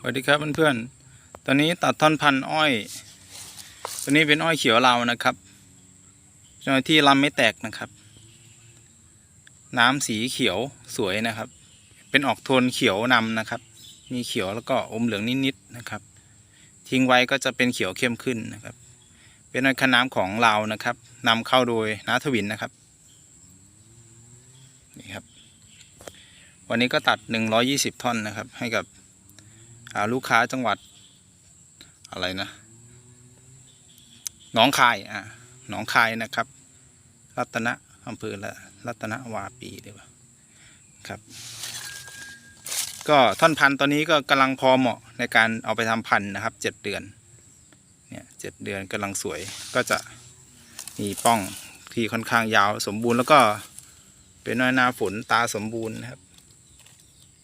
สวัสดีครับเพื่อนๆ ตอนนี้ตัดท่อนพันอ้อย ตัวนี้เป็นอ้อยเขียวลานะครับจนที่ลำไม่แตกนะครับ น้ำสีเขียวสวยนะครับ เป็นออกโทนเขียวนำนะครับ มีเขียวแล้วก็อมเหลืองนิดๆนะครับ ทิ้งไว้ก็จะเป็นเขียวเข้มขึ้นนะครับ เป็นอ้อยคันน้ำของลานะครับนำเข้าโดยนาทวินนะครับ นี่ครับ วันนี้ก็ตัด 120 ท่อนนะครับ ให้กับ อ่าลูกค้าจังหวัด อะไรนะหนองคายอ่าหนองคายนะครับ รัตนะอำเภอละรัตนวาปีเดียวาครับ ก็ท่อนพันธุ์ตอนนี้ก็กำลังพอเหมาะในการเอาไปทำพันธุ์นะครับเจ็ดเดือนเนี่ยเจ็ดเดือนกำลังสวยก็จะมีป้องที่ค่อนข้างยาวสมบูรณ์แล้วก็เป็นน้อยหน้าฝนตาสมบูรณ์นะครับ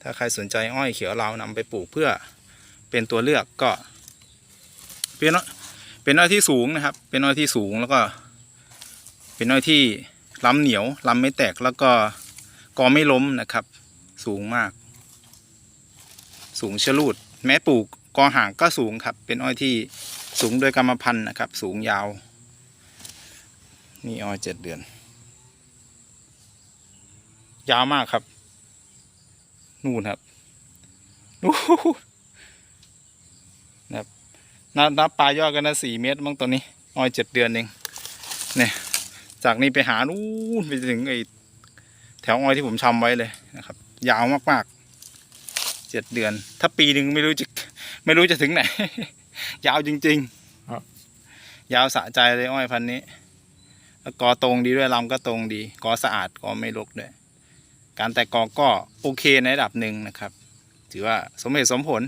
ถ้าใครสนใจอ้อยเขียวเรานำไปปลูกเพื่อเป็นตัวเลือกก็ เป็นอ้อยเป็นอ้อยที่สูงนะครับ เป็นอ้อยที่สูงแล้วก็ เป็นอ้อยที่ล้ำเหนียวล้ำไม่แตกแล้วก็กอไม่ล้มนะครับ สูงมาก สูงชะลูดแม้ปลูกกอห่างก็สูงครับ เป็นอ้อยที่สูงโดยกรรมพันธุ์นะครับ สูงยาว นี่อ้อยเจ็ดเดือน ยาวมากครับ นู่นครับนู่นนะครับนับนับปลายยอดกันนะสี่เมตรมั้งตัวนี้อ้อยเจ็ดเดือนเองเนี่ยจากนี้ไปหานู่นไปถึงไอ้แถวอ้อยที่ผมชำไว้เลยนะครับ ยาวมากๆเจ็ดเดือน ถ้าปีหนึ่งไม่รู้จะไม่รู้จะถึงไหน ยาวจริง ๆ ครับ ยาวสะใจเลยอ้อยพันธุ์นี้แล้วกอตรงดีด้วยลำก็ตรงดีกอสะอาดกอไม่รกด้วย การแตกกอก็โอเคในระดับหนึ่งนะครับ ถือว่าสมเหตุสมผล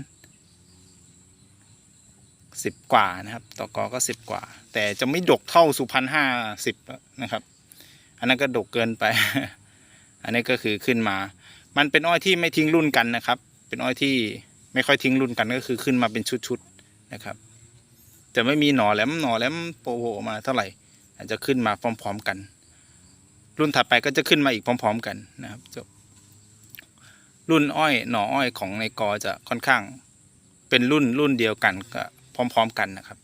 สิบกว่านะครับ ต่อกอก็สิบกว่า แต่จะไม่ดกเท่าสุพรรณห้าสิบนะครับ อันนั้นก็ดกเกินไป อันนี้ก็คือขึ้นมา มันเป็นอ้อยที่ไม่ทิ้งรุ่นกันนะครับ เป็นอ้อยที่ไม่ค่อยทิ้งรุ่นกันก็คือขึ้นมาเป็นชุดๆนะครับจะไม่มีหน่อแหลมหน่อแหลมโผล่มาเท่าไหร่อาจจะขึ้นมาพร้อม ๆ กัน รุ่นถัดไปก็จะขึ้นมาอีกพร้อม ๆ กันนะครับจบรุ่นอ้อยหน่ออ้อยของในกอจะค่อนข้างเป็นรุ่นรุ่นเดียวกันก็พร้อม ๆ กันนะครับ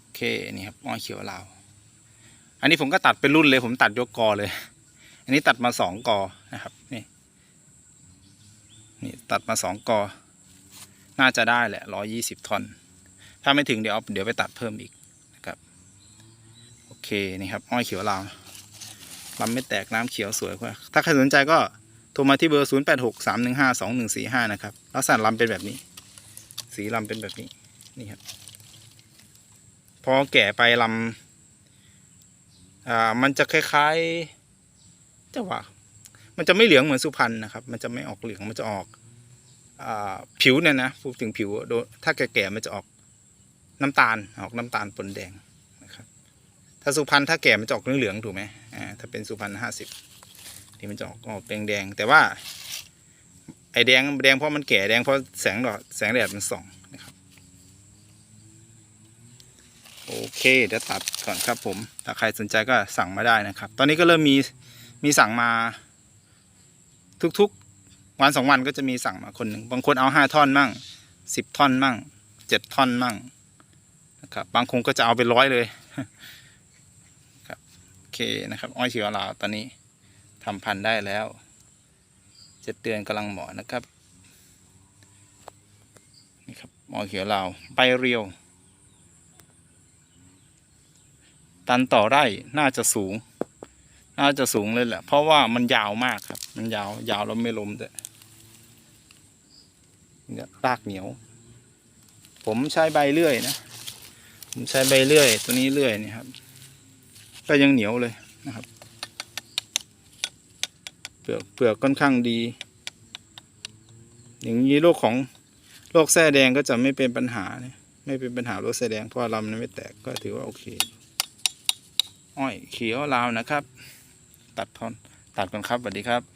โอเคนี่ครับอ้อยเขียวลาวอันนี้ผมก็ตัดเป็นรุ่นเลย ผมตัดยกกอเลย อันนี้ตัดมาสองกอนะครับนี่นี่ตัดมาสองกอ น่าจะได้แหละร้อยี่สิบทอน ถ้าไม่ถึงเดี๋ยวเดี๋ยวไปตัดเพิ่มอีกนะครับ โอเค นี่ครับ อ้อยเขียวลาว ลำไม่แตกน้ำเขียวสวยกว่า ถ้าใครสนใจก็โทรมาที่เบอร์ 0 8 6 3 1 5 2 1 4 5 นะครับ ลักษณะลำเป็นแบบนี้ สีลำเป็นแบบนี้ นี่ครับ พอแก่ไปลำอ่า มันจะคล้ายๆจะว่า มันจะไม่เหลืองเหมือนสุพรรณนะครับ มันจะไม่ออกเหลือง มันจะออกอ่าผิวเนี่ยนะ พูดถึงผิว ถ้าแก่ๆ มันจะออกน้ำตาล ออกน้ำตาลปนแดง ถ้าสุพรรณถ้าแก่มันจะออกเหลืองๆถูกไหมอ่าถ้าเป็นสุพรรณห้าสิบที่มันจะออกออกแดงๆแต่ว่าไอ้แดงแดงเพราะมันแก่แดงเพราะแสงดอดแสงแดดมันส่องนะครับโอเคเดี๋ยวตัดก่อนครับผมถ้าใครสนใจก็สั่งมาได้นะครับ ตอนนี้ก็เริ่มมีมีสั่งมา ทุกๆวันสองวันก็จะมีสั่งมาคนหนึ่งบางคนเอาห้าท่อนมั่งสิบท่อนมั่งเจ็ดท่อนมั่งนะครับบางคนก็จะเอาไปร้อยเลย เคนะครับ อ้อยเขียวลาวตอนนี้ทำพันธุ์ได้แล้วเจ็ดเดือนกำลังเหมาะนะครับนี่ครับอ้อยเขียวลาวใบเรียว ตันต่อไร่น่าจะสูง น่าจะสูงเลยแหละ เพราะว่ามันยาวมากครับ มันยาวยาวแล้วไม่ล้มด้วยเนี่ยรากเหนียว ผมใช้ใบเลื่อยนะ ผมใช้ใบเลื่อย ตัวนี้เลื่อยนี่ครับ ก็ยังเหนียวเลยนะครับ เปลือกเปลือกค่อนข้างดี อย่างนี้โรคของโรคแส้แดงก็จะไม่เป็นปัญหาเนี่ยไม่เป็นปัญหาโรคแส้แดงเพราะลำนั้นไม่แตกก็ถือว่าโอเค อ้อยเขียวลาวนะครับ ตัดทอนตัดก่อนครับสวัสดีครับ